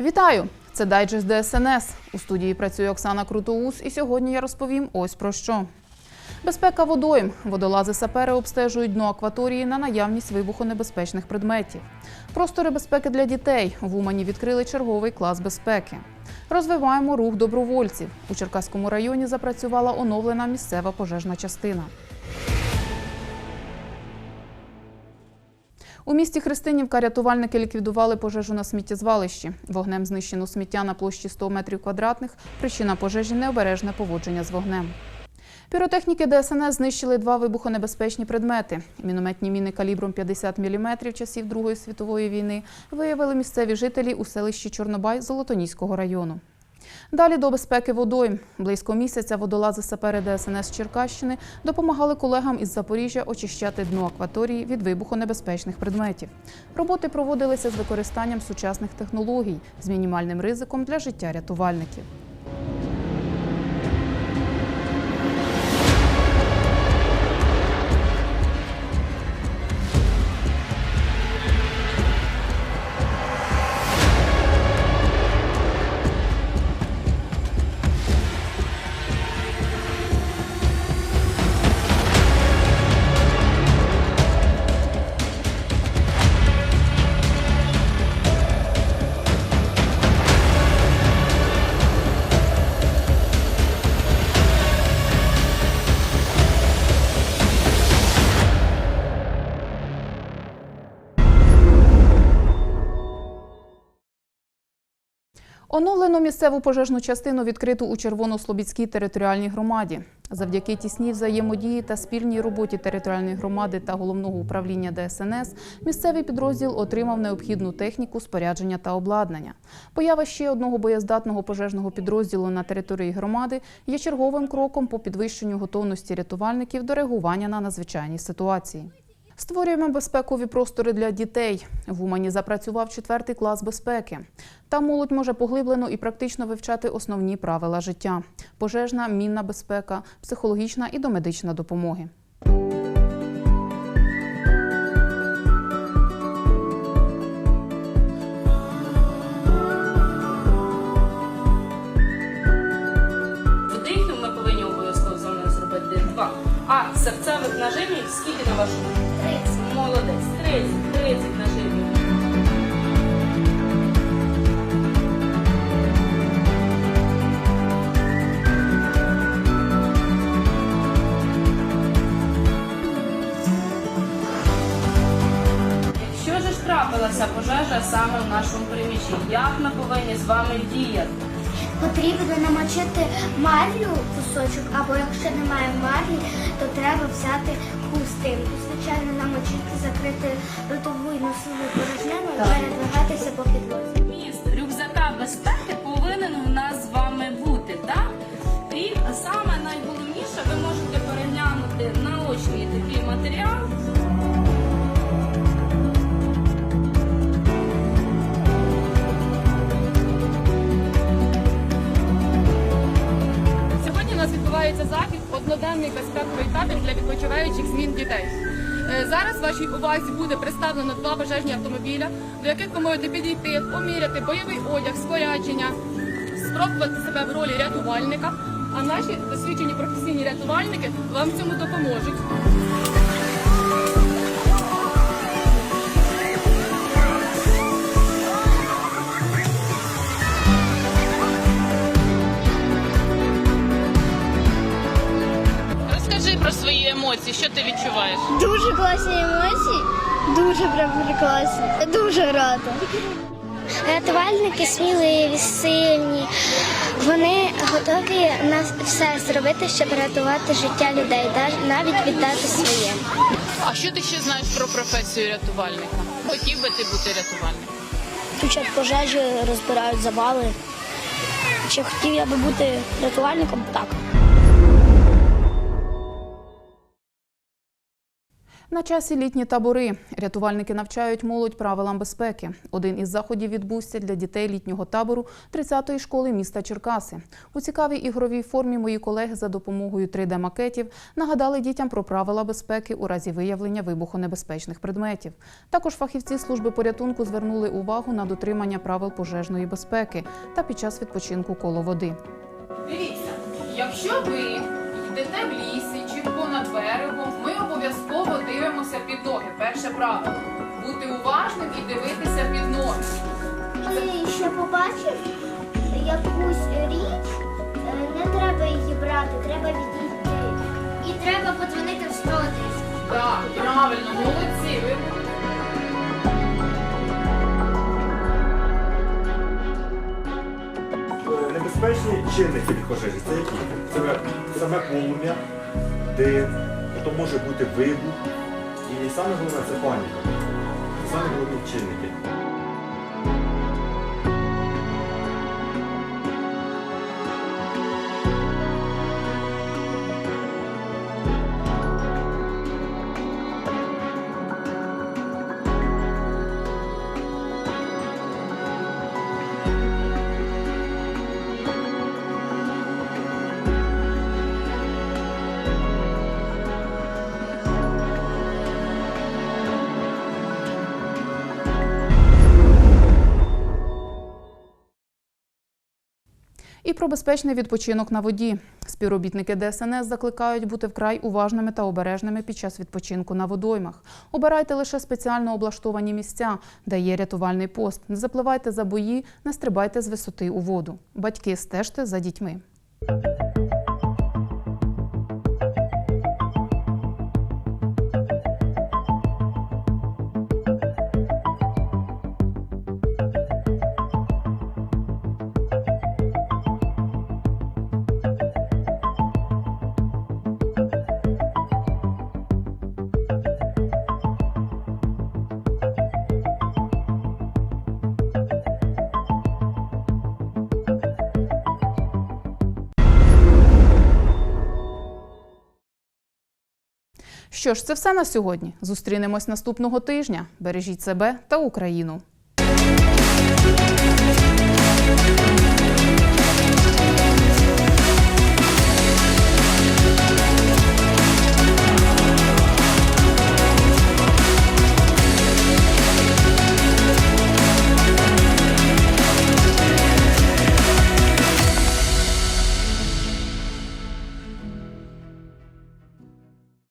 Вітаю! Це дайджест ДСНС. У студії працює Оксана Крутоус, і сьогодні я розповім ось про що. Безпека водойм. Водолази сапери обстежують дно акваторії на наявність вибухонебезпечних предметів. Простори безпеки для дітей. В Умані відкрили черговий клас безпеки. Розвиваємо рух добровольців. У Черкаському районі запрацювала оновлена місцева пожежна частина. У місті Христинівка рятувальники ліквідували пожежу на сміттєзвалищі. Вогнем знищено сміття на площі 100 метрів квадратних. Причина пожежі необережне поводження з вогнем. Піротехніки ДСНС знищили два вибухонебезпечні предмети. Мінометні міни калібром 50 мм часів Другої світової війни виявили місцеві жителі у селищі Чорнобай Золотоніського району. Далі до безпеки водойм. Близько місяця водолази сапери ДСНС Черкащини допомагали колегам із Запоріжжя очищати дно акваторії від вибухонебезпечних предметів. Роботи проводилися з використанням сучасних технологій з мінімальним ризиком для життя рятувальників. Оновлену місцеву пожежну частину відкриту у Червонослобідській територіальній громаді. Завдяки тісній взаємодії та спільній роботі територіальної громади та головного управління ДСНС місцевий підрозділ отримав необхідну техніку, спорядження та обладнання. Поява ще одного боєздатного пожежного підрозділу на території громади є черговим кроком по підвищенню готовності рятувальників до реагування на надзвичайні ситуації. Створюємо безпекові простори для дітей. В Умані запрацював четвертий клас безпеки. Там молодь може поглиблено і практично вивчати основні правила життя: пожежна, мінна безпека, психологічна і домедична допомоги. Серцевих нажимів скільки на вашу думку? 30. Молодець. 30. 30 нажимів. Якщо ж трапилася пожежа саме в нашому приміщенні, як ми повинні з вами діяти? Потрібно намочити марлю кусочок, або якщо немає марлі, то треба взяти хустинку. Звичайно, намочити, закрити ротову і носову порожнину і передвигатися по підлозі. Міст рюкзака безпеки повинен у нас з вами бути, так? І саме найголовніше, ви можете переглянути наочний такий матеріал. Відбувається захід одноденний безпековий табір для відпочиваючих змін дітей. Е, Зараз вашій увазі буде представлено два пожежні автомобіля, до яких ви можете підійти, поміряти бойовий одяг, спорядження, спробувати себе в ролі рятувальника. А наші досвідчені професійні рятувальники вам в цьому допоможуть. Розкажи про свої емоції, що ти відчуваєш? Дуже класні емоції, дуже прям класні. Дуже рада. Рятувальники сміливі, сильні. Вони готові на все зробити, щоб рятувати життя людей, навіть віддати своє. А що ти ще знаєш про професію рятувальника? Хотів би ти бути рятувальником? Включать пожежі, розбирають завали. Чи хотів я би бути рятувальником? Так. На часі літні табори. Рятувальники навчають молодь правилам безпеки. Один із заходів відбувся для дітей літнього табору 30-ї школи міста Черкаси. У цікавій ігровій формі мої колеги за допомогою 3D-макетів нагадали дітям про правила безпеки у разі виявлення вибухонебезпечних предметів. Також фахівці служби порятунку звернули увагу на дотримання правил пожежної безпеки та під час відпочинку коло води. Дивіться, якщо ви йдете в лісі понад берегом, ми обов'язково дивимося під ноги. Перше правило. Бути уважним і дивитися під ноги. Ти ще побачив якусь річ, е, не треба її брати, треба відійти. І треба подзвонити в 110. Так, правильно, молодці. Ви Е, Небезпечні чинники від пожежі це які? Це саме полум'я, дим, то може бути вибух. І саме головне це паніка. Саме головні чинники. Про безпечний відпочинок на воді. Співробітники ДСНС закликають бути вкрай уважними та обережними під час відпочинку на водоймах. Обирайте лише спеціально облаштовані місця, де є рятувальний пост. Не запливайте за бої, не стрибайте з висоти у воду. Батьки стежте за дітьми. Що ж, це все на сьогодні. Зустрінемось наступного тижня. Бережіть себе та Україну.